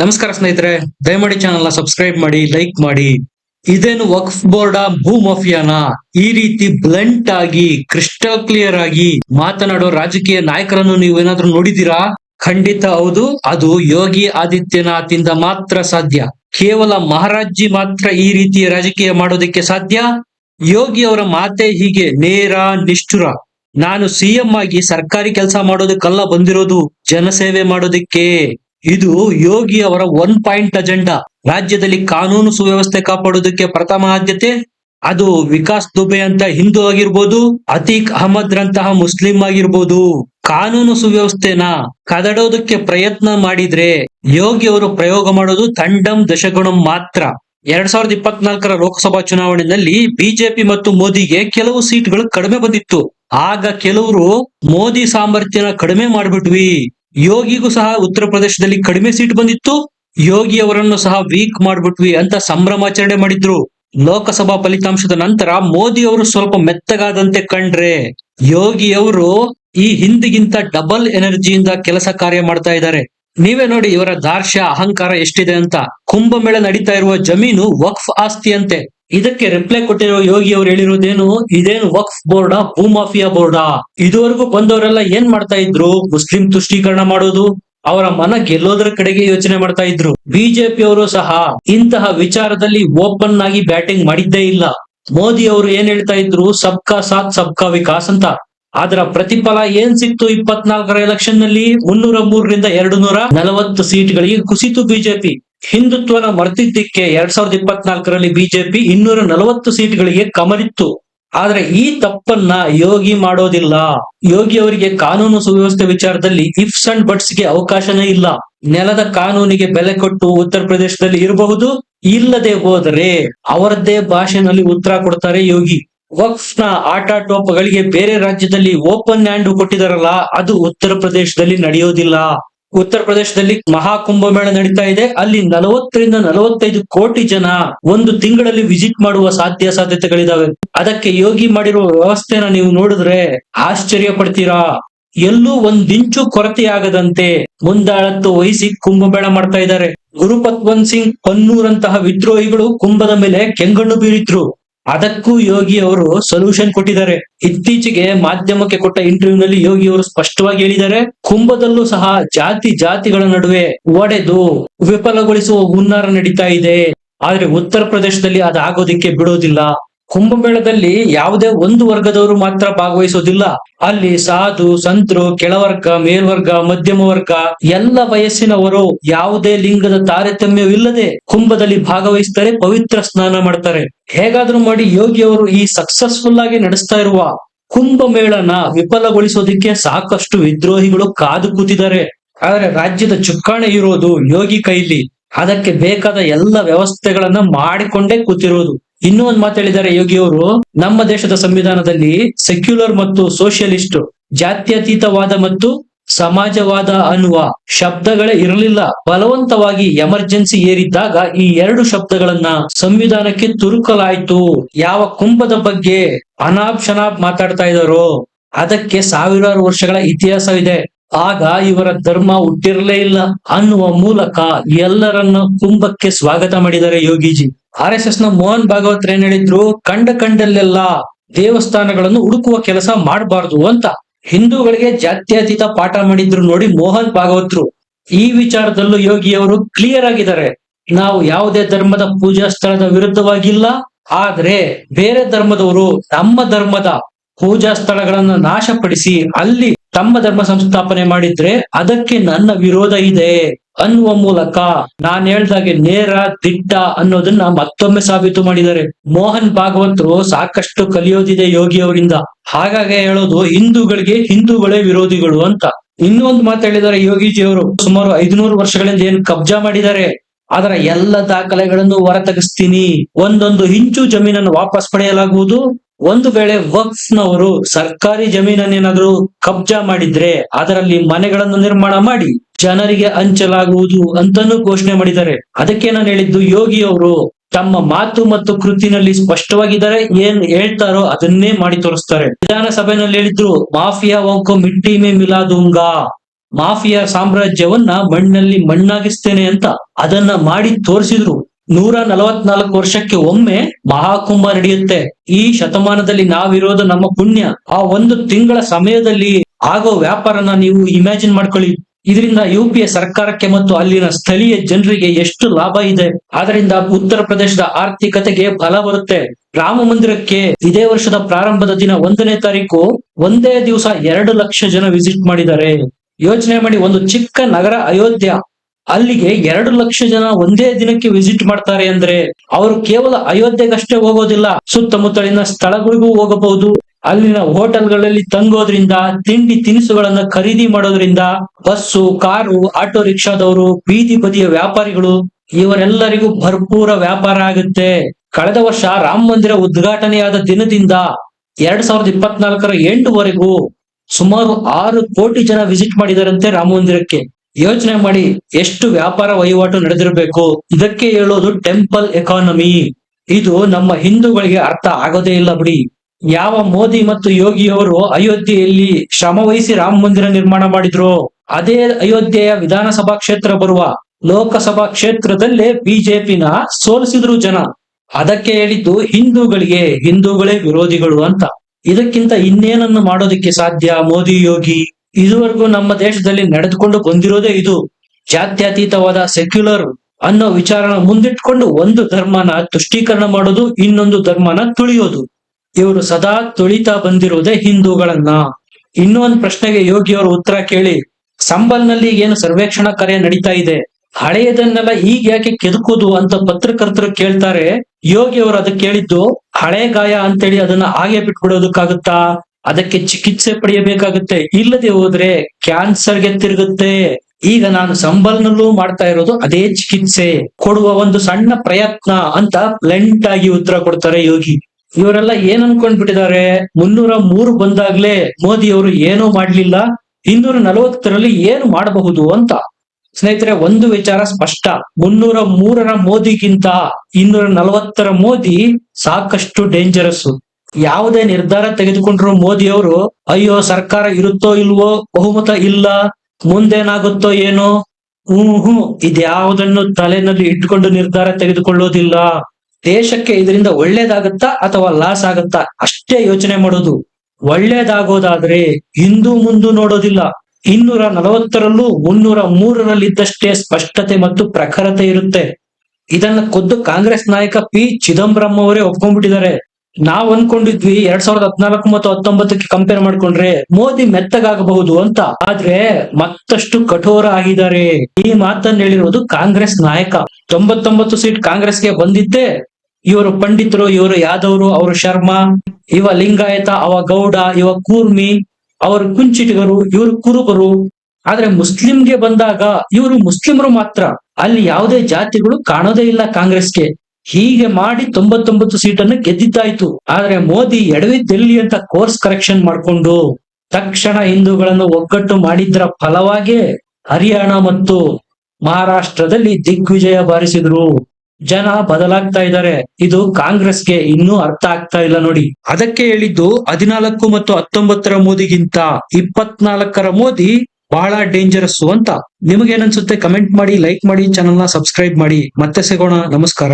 ನಮಸ್ಕಾರ ಸ್ನೇಹಿತರೆ, ದಯಮಾಡಿ ಚಾನಲ್ನ ಸಬ್ಸ್ಕ್ರೈಬ್ ಮಾಡಿ ಲೈಕ್ ಮಾಡಿ. ಇದೇನು ವಕ್ಫ್ ಬೋರ್ಡ್ ಭೂ ಮಾಫಿಯಾನ? ಈ ರೀತಿ ಬ್ಲಂಟ್ ಆಗಿ ಕ್ರಿಸ್ಟಲ್ ಕ್ಲಿಯರ್ ಆಗಿ ಮಾತನಾಡೋ ರಾಜಕೀಯ ನಾಯಕರನ್ನು ನೀವು ಏನಾದ್ರೂ ನೋಡಿದೀರಾ ಖಂಡಿತ ಹೌದು, ಅದು ಯೋಗಿ ಆದಿತ್ಯನಾಥ್ ಇಂದ ಮಾತ್ರ ಸಾಧ್ಯ. ಕೇವಲ ಮಹಾರಾಜ್ಜಿ ಮಾತ್ರ ಈ ರೀತಿಯ ರಾಜಕೀಯ ಮಾಡೋದಕ್ಕೆ ಸಾಧ್ಯ? ಯೋಗಿ ಅವರ ಮಾತೆ ಹೀಗೆ, ನೇರ, ನಿಷ್ಠುರ. ನಾನು ಸಿಎಂ ಆಗಿ ಸರ್ಕಾರಿ ಕೆಲಸ ಮಾಡೋದಕ್ಕಲ್ಲ ಬಂದಿರೋದು, ಜನಸೇವೆ ಮಾಡೋದಕ್ಕೆ. ಇದು ಯೋಗಿ ಅವರ ಒನ್ ಪಾಯಿಂಟ್ ಅಜೆಂಡಾ ರಾಜ್ಯದಲ್ಲಿ ಕಾನೂನು ಸುವ್ಯವಸ್ಥೆ ಕಾಪಾಡೋದಕ್ಕೆ ಪ್ರಥಮ ಆದ್ಯತೆ, ಅದು ವಿಕಾಸ್ ದುಬೆ ಅಂತ ಹಿಂದೂ ಆಗಿರ್ಬೋದು, ಅತೀಕ್ ಅಹಮದ್ ರಂತಹ ಮುಸ್ಲಿಂ ಆಗಿರ್ಬೋದು. ಕಾನೂನು ಸುವ್ಯವಸ್ಥೆನ ಕದಡೋದಕ್ಕೆ ಪ್ರಯತ್ನ ಮಾಡಿದ್ರೆ ಯೋಗಿ ಅವರು ಪ್ರಯೋಗ ಮಾಡೋದು ತಂಡಂ ದಶಗುಣಂ ಮಾತ್ರ. ಎರಡ್ ಸಾವಿರದ ಇಪ್ಪತ್ನಾಲ್ಕರ ಲೋಕಸಭಾ ಚುನಾವಣೆಯಲ್ಲಿ ಬಿಜೆಪಿ ಮತ್ತು ಮೋದಿಗೆ ಕೆಲವು ಸೀಟ್ಗಳು ಕಡಿಮೆ ಬಂದಿತ್ತು. ಆಗ ಕೆಲವರು ಮೋದಿ ಸಾಮರ್ಥ್ಯನ ಕಡಿಮೆ ಮಾಡ್ಬಿಟ್ವಿ. ಯೋಗಿಗೂ ಸಹ ಉತ್ತರ ಪ್ರದೇಶದಲ್ಲಿ ಕಡಿಮೆ ಸೀಟ್ ಬಂದಿತ್ತು. ಯೋಗಿ ಅವರನ್ನು ಸಹ ವೀಕ್ ಮಾಡ್ಬಿಟ್ವಿ ಅಂತ ಸಂಭ್ರಮಾಚರಣೆ ಮಾಡಿದ್ರು. ಲೋಕಸಭಾ ಫಲಿತಾಂಶದ ನಂತರ ಮೋದಿ ಅವರು ಸ್ವಲ್ಪ ಮೆತ್ತಗಾದಂತೆ ಕಂಡ್ರೆ ಯೋಗಿ ಅವರು ಈ ಹಿಂದಿಗಿಂತ ಡಬಲ್ ಎನರ್ಜಿಯಿಂದ ಕೆಲಸ ಕಾರ್ಯ ಮಾಡ್ತಾ ಇದ್ದಾರೆ. ನೀವೇ ನೋಡಿ ಇವರ ದಾರ್ಶ್ಯ ಅಹಂಕಾರ ಎಷ್ಟಿದೆ ಅಂತ. ಕುಂಭಮೇಳ ನಡೀತಾ ಇರುವ ಜಮೀನು ವಕ್ಫ್ ಆಸ್ತಿ ಅಂತೆ ಇದಕ್ಕೆ ರಿಪ್ಲೈ ಕೊಟ್ಟಿರೋ ಯೋಗಿ ಅವರು ಹೇಳಿರೋದೇನು? ಇದೇನು ವಕ್ಫ್ ಬೋರ್ಡ ಭೂಮಾಫಿಯಾ ಬೋರ್ಡಾ? ಇದುವರೆಗೂ ಬಂದವರೆಲ್ಲ ಏನ್ ಮಾಡ್ತಾ ಇದ್ರು? ಮುಸ್ಲಿಂ ತುಷ್ಟೀಕರಣ ಮಾಡೋದು, ಅವರ ಮನ ಗೆಲ್ಲೋದ್ರ ಕಡೆಗೆ ಯೋಚನೆ ಮಾಡ್ತಾ ಇದ್ರು. ಬಿಜೆಪಿ ಅವರು ಸಹ ಇಂತಹ ವಿಚಾರದಲ್ಲಿ ಓಪನ್ ಆಗಿ ಬ್ಯಾಟಿಂಗ್ ಮಾಡಿದ್ದೇ ಇಲ್ಲ. ಮೋದಿ ಅವರು ಏನ್ ಹೇಳ್ತಾ ಇದ್ರು? ಸಬ್ಕಾ ಸಾಥ್, ಸಬ್ಕಾ ವಿಕಾಸ್ ಅಂತ. ಅದರ ಪ್ರತಿಫಲ ಏನ್ ಸಿಕ್ತು ಇಪ್ಪತ್ನಾಲ್ಕರ ಎಲೆಕ್ಷನ್ನಲ್ಲಿ ಮುನ್ನೂರ ಮೂರರಿಂದ ಎರಡು ನೂರ ನಲವತ್ತು ಸೀಟ್ಗಳಿಗೆ ಕುಸಿತು ಬಿಜೆಪಿ. ಹಿಂದುತ್ವನ ಮರೆತಿದ್ದಕ್ಕೆ ಎರಡ್ ಸಾವಿರದ ಇಪ್ಪತ್ನಾಲ್ಕರಲ್ಲಿ ಬಿಜೆಪಿ ಇನ್ನೂರ ನಲವತ್ತು ಸೀಟ್ಗಳಿಗೆ ಕಮರಿತ್ತು ಆದ್ರೆ ಈ ತಪ್ಪನ್ನ ಯೋಗಿ ಮಾಡೋದಿಲ್ಲ. ಯೋಗಿ ಅವರಿಗೆ ಕಾನೂನು ಸುವ್ಯವಸ್ಥೆ ವಿಚಾರದಲ್ಲಿ ಇಫ್ಸ್ ಅಂಡ್ ಬಟ್ಸ್ಗೆ ಅವಕಾಶನೇ ಇಲ್ಲ. ನೆಲದ ಕಾನೂನಿಗೆ ಬೆಲೆ ಕೊಟ್ಟು ಉತ್ತರ ಪ್ರದೇಶದಲ್ಲಿ ಇರಬಹುದು, ಇಲ್ಲದೆ ಹೋದರೆ ಅವರದ್ದೇ ಭಾಷೆನಲ್ಲಿ ಉತ್ತರ ಕೊಡ್ತಾರೆ ಯೋಗಿ. ವಕ್ಫ್ನ ಆಟಾಟೋಪಗಳಿಗೆ ಬೇರೆ ರಾಜ್ಯದಲ್ಲಿ ಓಪನ್ ಹ್ಯಾಂಡ್ ಕೊಟ್ಟಿದಾರಲ್ಲ ಅದು ಉತ್ತರ ಪ್ರದೇಶದಲ್ಲಿ ನಡೆಯೋದಿಲ್ಲ. ಉತ್ತರ ಪ್ರದೇಶದಲ್ಲಿ ಮಹಾಕುಂಭಮೇಳ ನಡೀತಾ ಇದೆ. ಅಲ್ಲಿ ನಲವತ್ತರಿಂದ ನಲವತ್ತೈದು ಕೋಟಿ ಜನ ಒಂದು ತಿಂಗಳಲ್ಲಿ ವಿಸಿಟ್ ಮಾಡುವ ಸಾಧ್ಯ ಸಾಧ್ಯತೆಗಳಿದಾವೆ. ಅದಕ್ಕೆ ಯೋಗಿ ಮಾಡಿರುವ ವ್ಯವಸ್ಥೆನ ನೀವು ನೋಡಿದ್ರೆ ಆಶ್ಚರ್ಯ ಪಡ್ತೀರಾ ಎಲ್ಲೂ ಒಂದಿಂಚು ಕೊರತೆಯಾಗದಂತೆ ಮುಂದಾಳತ್ತು ವಹಿಸಿ ಕುಂಭಮೇಳ ಮಾಡ್ತಾ ಇದ್ದಾರೆ. ಗುರುಪತ್ವಂತ್ ಸಿಂಗ್ ಪನ್ನೂರಂತಹ ವಿದ್ರೋಹಿಗಳು ಕುಂಭದ ಮೇಲೆ ಕೆಂಗಣ್ಣು ಬೀರಿದ್ರು. ಅದಕ್ಕೂ ಯೋಗಿ ಅವರು ಸೊಲ್ಯೂಷನ್ ಕೊಟ್ಟಿದ್ದಾರೆ. ಇತ್ತೀಚೆಗೆ ಮಾಧ್ಯಮಕ್ಕೆ ಕೊಟ್ಟ ಇಂಟರ್ವ್ಯೂ ನಲ್ಲಿ ಯೋಗಿ ಅವರು ಸ್ಪಷ್ಟವಾಗಿ ಹೇಳಿದ್ದಾರೆ, ಕುಂಭದಲ್ಲೂ ಸಹ ಜಾತಿ ಜಾತಿಗಳ ನಡುವೆ ಒಡೆದು ವಿಫಲಗೊಳಿಸುವ ಹುನ್ನಾರ ನಡೀತಾ ಇದೆ. ಆದ್ರೆ ಉತ್ತರ ಪ್ರದೇಶದಲ್ಲಿ ಅದಾಗೋದಿಕ್ಕೆ ಬಿಡೋದಿಲ್ಲ. ಕುಂಭಮೇಳದಲ್ಲಿ ಯಾವುದೇ ಒಂದು ವರ್ಗದವರು ಮಾತ್ರ ಭಾಗವಹಿಸೋದಿಲ್ಲ ಅಲ್ಲಿ ಸಾಧು, ಸಂತರು, ಕೆಳವರ್ಗ, ಮೇಲ್ವರ್ಗ, ಮಧ್ಯಮ ವರ್ಗ ಎಲ್ಲ ವಯಸ್ಸಿನವರು ಯಾವುದೇ ಲಿಂಗದ ತಾರತಮ್ಯವಿಲ್ಲದೆ ಕುಂಭದಲ್ಲಿ ಭಾಗವಹಿಸ್ತಾರೆ ಪವಿತ್ರ ಸ್ನಾನ ಮಾಡ್ತಾರೆ. ಹೇಗಾದ್ರೂ ಮಾಡಿ ಯೋಗಿಯವರು ಈ ಸಕ್ಸಸ್ಫುಲ್ ಆಗಿ ನಡೆಸ್ತಾ ಇರುವ ಕುಂಭಮೇಳನ ವಿಫಲಗೊಳಿಸೋದಿಕ್ಕೆ ಸಾಕಷ್ಟು ವಿದ್ರೋಹಿಗಳು ಕಾದು ಕೂತಿದ್ದಾರೆ. ಆದರೆ ರಾಜ್ಯದ ಚುಕ್ಕಾಣಿ ಇರೋದು ಯೋಗಿ ಕೈಲಿ. ಅದಕ್ಕೆ ಬೇಕಾದ ಎಲ್ಲ ವ್ಯವಸ್ಥೆಗಳನ್ನ ಮಾಡಿಕೊಂಡೇ ಕೂತಿರೋದು. ಇನ್ನೂ ಒಂದು ಮಾತಾಡಿದ್ದಾರೆ ಯೋಗಿಯವರು, ನಮ್ಮ ದೇಶದ ಸಂವಿಧಾನದಲ್ಲಿ ಸೆಕ್ಯುಲರ್ ಮತ್ತು ಸೋಷಿಯಲಿಸ್ಟ್ ಜಾತ್ಯತೀತವಾದ ಮತ್ತು ಸಮಾಜವಾದ ಅನ್ನುವ ಶಬ್ದಗಳೇ ಇರಲಿಲ್ಲ. ಬಲವಂತವಾಗಿ ಎಮರ್ಜೆನ್ಸಿ ಏರಿದ್ದಾಗ ಈ ಎರಡು ಶಬ್ದಗಳನ್ನ ಸಂವಿಧಾನಕ್ಕೆ ತುರುಕಲಾಯ್ತು. ಯಾವ ಕುಂಭದ ಬಗ್ಗೆ ಅನಾಬ್ ಶನಾಬ್ ಮಾತಾಡ್ತಾ ಇದ್ದಾರೋ, ಅದಕ್ಕೆ ಸಾವಿರಾರು ವರ್ಷಗಳ ಇತಿಹಾಸವಿದೆ. ಆಗ ಇವರ ಧರ್ಮ ಹುಟ್ಟಿರಲೇ ಇಲ್ಲ ಅನ್ನುವ ಮೂಲಕ ಎಲ್ಲರನ್ನ ಕುಂಭಕ್ಕೆ ಸ್ವಾಗತ ಮಾಡಿದ್ದಾರೆ ಯೋಗಿಜಿ. ಆರ್ ಎಸ್ ಎಸ್ನ ಮೋಹನ್ ಭಾಗವತ್ ಏನ್ ಹೇಳಿದ್ರು? ಕಂಡ ಕಂಡಲ್ಲೆಲ್ಲ ದೇವಸ್ಥಾನಗಳನ್ನು ಹುಡುಕುವ ಕೆಲಸ ಮಾಡಬಾರ್ದು ಅಂತ. ಹಿಂದೂಗಳಿಗೆ ಜಾತ್ಯತೀತ ಪಾಠ ಮಾಡಿದ್ರು ನೋಡಿ ಮೋಹನ್ ಭಾಗವತ್ರು. ಈ ವಿಚಾರದಲ್ಲೂ ಯೋಗಿಯವರು ಕ್ಲಿಯರ್ ಆಗಿದ್ದಾರೆ. ನಾವು ಯಾವುದೇ ಧರ್ಮದ ಪೂಜಾ ಸ್ಥಳದ ವಿರುದ್ಧವಾಗಿಲ್ಲ. ಆದ್ರೆ ಬೇರೆ ಧರ್ಮದವರು ನಮ್ಮ ಧರ್ಮದ ಪೂಜಾ ಸ್ಥಳಗಳನ್ನ ನಾಶಪಡಿಸಿ ಅಲ್ಲಿ ತಮ್ಮ ಧರ್ಮ ಸಂಸ್ಥಾಪನೆ ಮಾಡಿದ್ರೆ ಅದಕ್ಕೆ ನನ್ನ ವಿರೋಧ ಇದೆ ಅನ್ನುವ ಮೂಲಕ ನಾನ್ ಹೇಳ್ದಾಗೆ ನೇರ ದಿಟ್ಟ ಅನ್ನೋದನ್ನ ಮತ್ತೊಮ್ಮೆ ಸಾಬೀತು ಮಾಡಿದ್ದಾರೆ. ಮೋಹನ್ ಭಾಗವತರು ಸಾಕಷ್ಟು ಕಲಿಯೋದಿದೆ ಯೋಗಿ ಅವರಿಂದ. ಹಾಗಾಗಿ ಹೇಳೋದು ಹಿಂದೂಗಳಿಗೆ ಹಿಂದೂಗಳೇ ವಿರೋಧಿಗಳು ಅಂತ. ಇನ್ನೊಂದು ಮಾತು ಹೇಳಿದ್ದಾರೆ ಯೋಗಿಜಿ ಅವರು. ಸುಮಾರು ಐದುನೂರು ವರ್ಷಗಳಿಂದ ಏನು ಕಬ್ಜಾ ಮಾಡಿದ್ದಾರೆ. ಅದರ ಎಲ್ಲ ದಾಖಲೆಗಳನ್ನು ಹೊರತೆಗೆಸ್ತೀನಿ. ಒಂದೊಂದು ಹಿಂಚು ಜಮೀನನ್ನು ವಾಪಸ್ ಪಡೆಯಲಾಗುವುದು. ಒಂದು ವೇಳೆ ವಕ್ಸ್ ನವರು ಸರ್ಕಾರಿ ಏನಾದರೂ ಕಬ್ಜಾ ಮಾಡಿದ್ರೆ ಅದರಲ್ಲಿ ಮನೆಗಳನ್ನು ನಿರ್ಮಾಣ ಮಾಡಿ ಜನರಿಗೆ ಹಂಚಲಾಗುವುದು ಅಂತಾನೂ ಘೋಷಣೆ ಮಾಡಿದ್ದಾರೆ. ಅದಕ್ಕೆ ನಾನು ಹೇಳಿದ್ದು ಯೋಗಿ ಅವರು ತಮ್ಮ ಮಾತು ಮತ್ತು ಕೃತಿನಲ್ಲಿ ಸ್ಪಷ್ಟವಾಗಿದ್ದಾರೆ ಏನ್ ಹೇಳ್ತಾರೋ ಅದನ್ನೇ ಮಾಡಿ ತೋರಿಸ್ತಾರೆ. ವಿಧಾನಸಭೆಯಲ್ಲಿ ಹೇಳಿದ್ರು, ಮಾಫಿಯಾ ಹೋಗೋ ಮಿಟ್ಟಿ ಮೇ ಮಿಲಾದುಂಗಾ ಮಾಫಿಯಾ ಸಾಮ್ರಾಜ್ಯವನ್ನ ಮಣ್ಣಲ್ಲಿ ಮಣ್ಣಾಗಿಸ್ತೇನೆ ಅಂತ ಅದನ್ನ ಮಾಡಿ ತೋರಿಸಿದ್ರು. ನೂರ ನಲವತ್ನಾಲ್ಕು ವರ್ಷಕ್ಕೆ ಒಮ್ಮೆ ಮಹಾಕುಂಭ ನಡೆಯುತ್ತೆ. ಈ ಶತಮಾನದಲ್ಲಿ ನಾವಿರೋದು ನಮ್ಮ ಪುಣ್ಯ. ಆ ಒಂದು ತಿಂಗಳ ಸಮಯದಲ್ಲಿ ಆಗೋ ವ್ಯಾಪಾರನ ನೀವು ಇಮ್ಯಾಜಿನ್ ಮಾಡ್ಕೊಳ್ಳಿ. ಇದರಿಂದ ಯು ಪಿ ಎ ಸರ್ಕಾರಕ್ಕೆ ಮತ್ತು ಅಲ್ಲಿನ ಸ್ಥಳೀಯ ಜನರಿಗೆ ಎಷ್ಟು ಲಾಭ ಇದೆ. ಅದರಿಂದ ಉತ್ತರ ಪ್ರದೇಶದ ಆರ್ಥಿಕತೆಗೆ ಬಲ ಬರುತ್ತೆ. ರಾಮ ಮಂದಿರಕ್ಕೆ ಇದೇ ವರ್ಷದ ಪ್ರಾರಂಭದ ದಿನ ಒಂದನೇ ತಾರೀಕು ಒಂದೇ ದಿವಸ ಎರಡು ಲಕ್ಷ ಜನ ವಿಸಿಟ್ ಮಾಡಿದ್ದಾರೆ. ಯೋಚನೆ ಮಾಡಿ ಒಂದು ಚಿಕ್ಕ ನಗರ ಅಯೋಧ್ಯ. ಅಲ್ಲಿಗೆ ಎರಡು ಲಕ್ಷ ಜನ ಒಂದೇ ದಿನಕ್ಕೆ ವಿಸಿಟ್ ಮಾಡ್ತಾರೆ ಅಂದ್ರೆ ಅವರು ಕೇವಲ ಅಯೋಧ್ಯೆಗಷ್ಟೇ ಹೋಗೋದಿಲ್ಲ. ಸುತ್ತಮುತ್ತಲಿನ ಸ್ಥಳಗಳಿಗೂ ಹೋಗಬಹುದು. ಅಲ್ಲಿನ ಹೋಟೆಲ್ಗಳಲ್ಲಿ ತಂಗೋದ್ರಿಂದ, ತಿಂಡಿ ತಿನಿಸುಗಳನ್ನ ಖರೀದಿ ಮಾಡೋದ್ರಿಂದ ಬಸ್ಸು, ಕಾರು, ಆಟೋ ರಿಕ್ಷಾದವರು, ಬೀದಿ ಬದಿಯ ವ್ಯಾಪಾರಿಗಳು, ಇವರೆಲ್ಲರಿಗೂ ಭರ್ಪೂರ ವ್ಯಾಪಾರ ಆಗುತ್ತೆ. ಕಳೆದ ವರ್ಷ ರಾಮ ಮಂದಿರ ಉದ್ಘಾಟನೆಯಾದ ದಿನದಿಂದ ಎರಡ್ ಸಾವಿರದ ಇಪ್ಪತ್ನಾಲ್ಕರ ಎಂಟುವರೆಗೂ ಸುಮಾರು ಆರು ಕೋಟಿ ಜನ ವಿಸಿಟ್ ಮಾಡಿದಾರಂತೆ ರಾಮ ಮಂದಿರಕ್ಕೆ. ಯೋಚನೆ ಮಾಡಿ ಎಷ್ಟು ವ್ಯಾಪಾರ ವಹಿವಾಟು ನಡೆದಿರಬೇಕು? ಇದಕ್ಕೆ ಹೇಳೋದು ಟೆಂಪಲ್ ಎಕಾನಮಿ ಇದು ನಮ್ಮ ಹಿಂದೂಗಳಿಗೆ ಅರ್ಥ ಆಗೋದೇ ಇಲ್ಲ ಬಿಡಿ. ಯಾವ ಮೋದಿ ಮತ್ತು ಯೋಗಿಯವರು ಅಯೋಧ್ಯೆಯಲ್ಲಿ ಶ್ರಮ ವಹಿಸಿ ರಾಮ ಮಂದಿರ ನಿರ್ಮಾಣ ಮಾಡಿದ್ರು? ಅದೇ ಅಯೋಧ್ಯೆಯ ವಿಧಾನಸಭಾ ಕ್ಷೇತ್ರ ಬರುವ ಲೋಕಸಭಾ ಕ್ಷೇತ್ರದಲ್ಲೇ ಬಿಜೆಪಿನ ಸೋಲಿಸಿದ್ರು ಜನ. ಅದಕ್ಕೆ ಹೇಳಿದ್ದು ಹಿಂದೂಗಳಿಗೆ, ಹಿಂದೂಗಳೇ ವಿರೋಧಿಗಳು ಅಂತ. ಇದಕ್ಕಿಂತ ಇನ್ನೇನನ್ನು ಮಾಡೋದಕ್ಕೆ ಸಾಧ್ಯ ಮೋದಿ ಯೋಗಿ? ಇದುವರೆಗೂ ನಮ್ಮ ದೇಶದಲ್ಲಿ ನಡೆದುಕೊಂಡು ಬಂದಿರೋದೇ ಇದು. ಜಾತ್ಯತೀತವಾದ ಸೆಕ್ಯುಲರ್ ಅನ್ನೋ ವಿಚಾರನ ಮುಂದಿಟ್ಕೊಂಡು ಒಂದು ಧರ್ಮನ ತುಷ್ಟೀಕರಣ ಮಾಡೋದು, ಇನ್ನೊಂದು ಧರ್ಮನ ತುಳಿಯೋದು. ಇವರು ಸದಾ ತುಳಿತಾ ಬಂದಿರೋದೇ ಹಿಂದೂಗಳನ್ನ. ಇನ್ನೊಂದು ಪ್ರಶ್ನೆಗೆ ಯೋಗಿಯವರು ಉತ್ತರ ಕೇಳಿ. ಸಂಬಲ್ನಲ್ಲಿ ಏನು ಸರ್ವೇಕ್ಷಣಾ ಕಾರ್ಯ ನಡೀತಾ ಇದೆ? ಹಳೆಯದನ್ನೆಲ್ಲ ಈಗ ಯಾಕೆ ಕೆದಕೋದು ಅಂತ ಪತ್ರಕರ್ತರು ಕೇಳ್ತಾರೆ. ಯೋಗಿ ಅವರು ಅದಕ್ಕೆ ಕೇಳಿದ್ದು ಹಳೆ ಗಾಯ ಅಂತೇಳಿ ಅದನ್ನ ಹಾಗೆ ಬಿಟ್ಬಿಡೋದಕ್ಕಾಗುತ್ತಾ? ಅದಕ್ಕೆ ಚಿಕಿತ್ಸೆ ಪಡೆಯಬೇಕಾಗುತ್ತೆ. ಇಲ್ಲದೆ ಹೋದ್ರೆ ಕ್ಯಾನ್ಸರ್ಗೆ ತಿರುಗುತ್ತೆ. ಈಗ ನಾನು ಸಂಬಲ್ನಲ್ಲೂ ಮಾಡ್ತಾ ಇರೋದು ಅದೇ ಚಿಕಿತ್ಸೆ. ಕೊಡುವ ಒಂದು ಸಣ್ಣ ಪ್ರಯತ್ನ ಅಂತ ಬ್ಲೆಂಟ್ ಆಗಿ ಉತ್ತರ ಕೊಡ್ತಾರೆ ಯೋಗಿ. ಇವರೆಲ್ಲ ಏನ್ ಅನ್ಕೊಂಡ್ಬಿಟ್ಟಿದ್ದಾರೆ? ಮುನ್ನೂರ ಮೂರು ಬಂದಾಗ್ಲೇ ಮೋದಿ ಅವರು ಏನೂ ಮಾಡ್ಲಿಲ್ಲ. ಇನ್ನೂರ ನಲವತ್ತರಲ್ಲಿ ಏನು ಮಾಡಬಹುದು ಅಂತ. ಸ್ನೇಹಿತರೆ, ಒಂದು ವಿಚಾರ ಸ್ಪಷ್ಟ. ಮುನ್ನೂರ ಮೂರರ ಮೋದಿಗಿಂತ ಇನ್ನೂರ ನಲವತ್ತರ ಮೋದಿ ಸಾಕಷ್ಟು ಡೇಂಜರಸ್ ಯಾವುದೇ ನಿರ್ಧಾರ ತೆಗೆದುಕೊಂಡ್ರು ಮೋದಿ ಅವರು ಅಯ್ಯೋ ಸರ್ಕಾರ ಇರುತ್ತೋ ಇಲ್ವೋ ಬಹುಮತ ಇಲ್ಲ, ಮುಂದೇನಾಗುತ್ತೋ ಏನೋ, ಹ್ಮ್ ಹ್ಮ್, ಇದ್ಯಾವುದನ್ನು ತಲೆನಲ್ಲಿ ಇಟ್ಕೊಂಡು ನಿರ್ಧಾರ ತೆಗೆದುಕೊಳ್ಳೋದಿಲ್ಲ. ದೇಶಕ್ಕೆ ಇದರಿಂದ ಒಳ್ಳೇದಾಗತ್ತಾ ಅಥವಾ ಲಾಸ್ ಆಗತ್ತಾ ಅಷ್ಟೇ ಯೋಚನೆ ಮಾಡೋದು. ಒಳ್ಳೇದಾಗೋದಾದ್ರೆ ಹಿಂದೂ ಮುಂದೂ ನೋಡೋದಿಲ್ಲ. ಇನ್ನೂರ ನಲವತ್ತರಲ್ಲೂ ಮುನ್ನೂರ ಮೂರರಲ್ಲಿದ್ದಷ್ಟೇ ಸ್ಪಷ್ಟತೆ ಮತ್ತು ಪ್ರಖರತೆ ಇರುತ್ತೆ. ಇದನ್ನ ಖುದ್ದು ಕಾಂಗ್ರೆಸ್ ನಾಯಕ ಪಿ ಚಿದಂಬರಂ ಅವರೇ ಒಪ್ಕೊಂಡ್ಬಿಟ್ಟಿದ್ದಾರೆ. ನಾವ್ ಅನ್ಕೊಂಡಿದ್ವಿ ಎರಡ್ ಸಾವಿರದ ಹದ್ನಾಲ್ಕು ಮತ್ತು ಹತ್ತೊಂಬತ್ತಕ್ಕೆ ಕಂಪೇರ್ ಮಾಡ್ಕೊಂಡ್ರೆ ಮೋದಿ ಮೆತ್ತಗಾಗಬಹುದು ಅಂತ. ಆದ್ರೆ ಮತ್ತಷ್ಟು ಕಠೋರ ಆಗಿದ್ದಾರೆ. ಈ ಮಾತನ್ನ ಹೇಳಿರೋದು ಕಾಂಗ್ರೆಸ್ ನಾಯಕ. ತೊಂಬತ್ತೊಂಬತ್ತು ಸೀಟ್ ಕಾಂಗ್ರೆಸ್ಗೆ ಬಂದಿದ್ದೆ ಇವರು ಪಂಡಿತರು, ಇವರು ಯಾದವರು, ಅವರು ಶರ್ಮಾ, ಇವ ಲಿಂಗಾಯತ, ಅವ ಗೌಡ, ಇವ ಕೂರ್ಮಿ, ಅವರು ಕುಂಚಿಟಿಗರು, ಇವರು ಕುರುಬರು. ಆದ್ರೆ ಮುಸ್ಲಿಂಗೆ ಬಂದಾಗ ಇವರು ಮುಸ್ಲಿಮರು ಮಾತ್ರ. ಅಲ್ಲಿ ಯಾವುದೇ ಜಾತಿಗಳು ಕಾಣೋದೇ ಇಲ್ಲ ಕಾಂಗ್ರೆಸ್ಗೆ. ಹೀಗೆ ಮಾಡಿ ತೊಂಬತ್ತೊಂಬತ್ತು ಸೀಟನ್ನು ಗೆದ್ದಿದ್ದಾಯ್ತು. ಆದ್ರೆ ಮೋದಿ ಎಡವಿ ದಿಲ್ಲಿ ಅಂತ ಕೋರ್ಸ್ ಕರೆಕ್ಷನ್ ಮಾಡ್ಕೊಂಡು ತಕ್ಷಣ ಹಿಂದೂಗಳನ್ನು ಒಗ್ಗಟ್ಟು ಮಾಡಿದ್ರ ಫಲವಾಗಿ ಹರಿಯಾಣ ಮತ್ತು ಮಹಾರಾಷ್ಟ್ರದಲ್ಲಿ ದಿಗ್ವಿಜಯ ಬಾರಿಸಿದ್ರು. ಜನ ಬದಲಾಗ್ತಾ ಇದ್ದಾರೆ. ಇದು ಕಾಂಗ್ರೆಸ್ಗೆ ಇನ್ನೂ ಅರ್ಥ ಆಗ್ತಾ ಇಲ್ಲ ನೋಡಿ. ಅದಕ್ಕೆ ಹೇಳಿದ್ದು ಹದಿನಾಲ್ಕು ಮತ್ತು ಹತ್ತೊಂಬತ್ತರ ಮೋದಿಗಿಂತ ಇಪ್ಪತ್ನಾಲ್ಕರ ಮೋದಿ ಬಹಳ ಡೇಂಜರಸ್ ಅಂತ. ನಿಮಗೇನನ್ಸುತ್ತೆ? ಕಮೆಂಟ್ ಮಾಡಿ ಲೈಕ್ ಮಾಡಿ ಚಾನಲ್ನ ಸಬ್ಸ್ಕ್ರೈಬ್ ಮಾಡಿ. ಮತ್ತೆ ಸಿಗೋಣ. ನಮಸ್ಕಾರ.